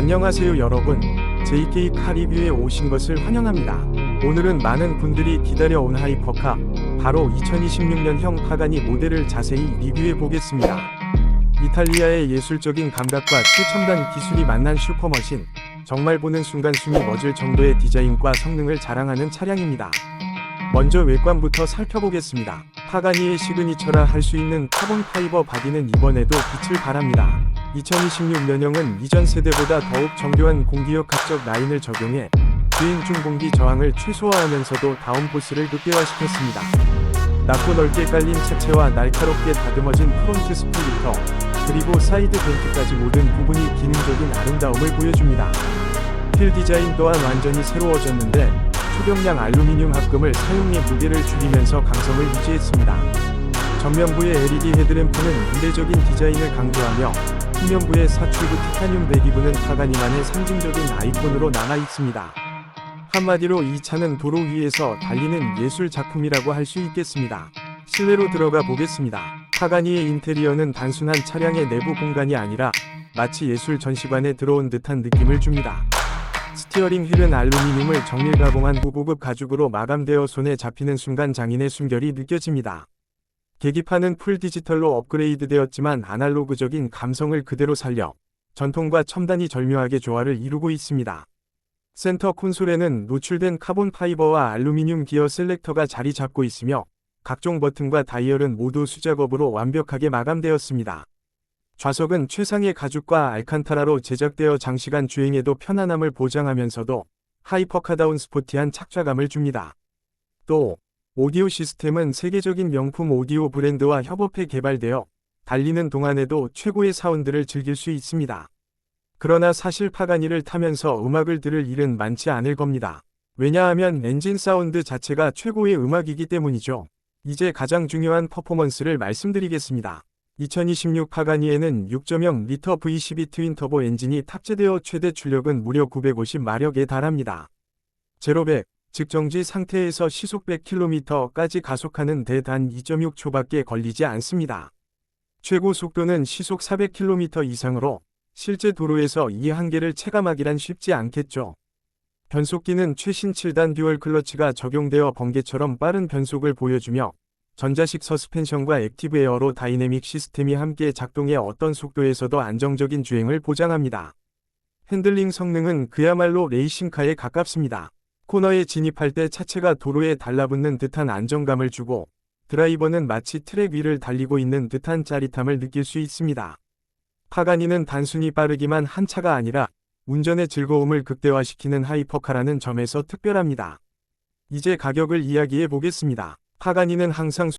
안녕하세요 여러분. JK 카리뷰에 오신 것을 환영합니다. 오늘은 많은 분들이 기다려온 하이퍼카, 바로 2026년형 파가니 모델을 자세히 리뷰해 보겠습니다. 이탈리아의 예술적인 감각과 최첨단 기술이 만난 슈퍼머신, 정말 보는 순간 숨이 멎을 정도의 디자인과 성능을 자랑하는 차량입니다. 먼저 외관부터 살펴보겠습니다. 파가니의 시그니처라 할 수 있는 카본 파이버 바디는 이번에도 빛을 발합니다. 2026년형은 이전 세대보다 더욱 정교한 공기역 각적 라인을 적용해 주행 중 공기 저항을 최소화하면서도 다운 포스를 극대화시켰습니다. 낮고 넓게 깔린 차체와 날카롭게 다듬어진 프론트 스플리터, 그리고 사이드 벤트까지 모든 부분이 기능적인 아름다움을 보여줍니다. 휠 디자인 또한 완전히 새로워졌는데 초경량 알루미늄 합금을 사용해 무게를 줄이면서 강성을 유지했습니다. 전면부의 LED 헤드램프는 이례적인 디자인을 강조하며 후면부의 사출구 티타늄 배기부는 파가니만의 상징적인 아이콘으로 남아 있습니다. 한마디로 이 차는 도로 위에서 달리는 예술 작품이라고 할 수 있겠습니다. 실내로 들어가 보겠습니다. 파가니의 인테리어는 단순한 차량의 내부 공간이 아니라 마치 예술 전시관에 들어온 듯한 느낌을 줍니다. 스티어링 휠은 알루미늄을 정밀 가공한 후고급 가죽으로 마감되어 손에 잡히는 순간 장인의 숨결이 느껴집니다. 계기판은 풀 디지털로 업그레이드 되었지만 아날로그적인 감성을 그대로 살려 전통과 첨단이 절묘하게 조화를 이루고 있습니다. 센터 콘솔에는 노출된 카본 파이버와 알루미늄 기어 셀렉터가 자리 잡고 있으며 각종 버튼과 다이얼은 모두 수작업으로 완벽하게 마감되었습니다. 좌석은 최상의 가죽과 알칸타라로 제작되어 장시간 주행에도 편안함을 보장하면서도 하이퍼카다운 스포티한 착좌감을 줍니다. 또 오디오 시스템은 세계적인 명품 오디오 브랜드와 협업해 개발되어 달리는 동안에도 최고의 사운드를 즐길 수 있습니다. 그러나 사실 파가니를 타면서 음악을 들을 일은 많지 않을 겁니다. 왜냐하면 엔진 사운드 자체가 최고의 음악이기 때문이죠. 이제 가장 중요한 퍼포먼스를 말씀드리겠습니다. 2026 파가니에는 6.0 리터 V12 트윈 터보 엔진이 탑재되어 최대 출력은 무려 950마력에 달합니다. 제로백, 즉 정지 상태에서 시속 100km까지 가속하는 대단 2.6초밖에 걸리지 않습니다. 최고 속도는 시속 400km 이상으로 실제 도로에서 이 한계를 체감하기란 쉽지 않겠죠. 변속기는 최신 7단 듀얼 클러치가 적용되어 번개처럼 빠른 변속을 보여주며 전자식 서스펜션과 액티브 에어로 다이내믹 시스템이 함께 작동해 어떤 속도에서도 안정적인 주행을 보장합니다. 핸들링 성능은 그야말로 레이싱카에 가깝습니다. 코너에 진입할 때 차체가 도로에 달라붙는 듯한 안정감을 주고 드라이버는 마치 트랙 위를 달리고 있는 듯한 짜릿함을 느낄 수 있습니다. 파가니는 단순히 빠르기만 한 차가 아니라 운전의 즐거움을 극대화시키는 하이퍼카라는 점에서 특별합니다. 이제 가격을 이야기해 보겠습니다. 파가니는 항상